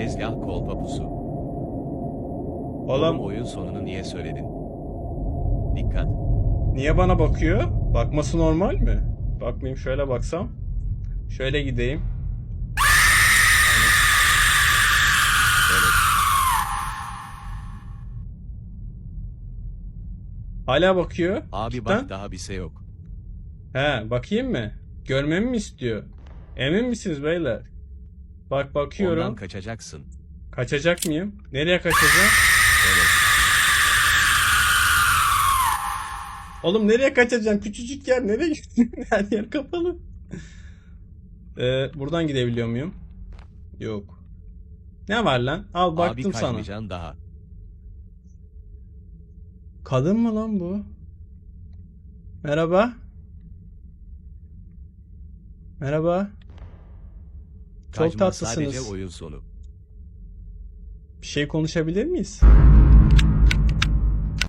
Tezgah kolpa pusu. Oğlum Oğlum oyun sonunu niye söyledin? Dikkat. niye bana bakıyor? Bakması normal mi? Bakmayayım şöyle baksam. Şöyle gideyim. Evet. Hala bakıyor. Abi Cidden. bak daha bir şey yok. He bakayım mı? Görmemi mi istiyor? Emin misiniz beyler? Bak bakıyorum. Ondan kaçacaksın. Kaçacak mıyım? Nereye kaçacağım? Evet. Oğlum nereye kaçacağım? Küçücük yer nereye gittin? Her yer kapalı. Ee, buradan gidebiliyor muyum? Yok. Ne var lan? Al Abi baktım sana. kaçmayacaksın daha. Kadın mı lan bu? Merhaba. Merhaba. Çok Kaçma tatlısınız. sadece oyun sonu. Bir şey konuşabilir miyiz?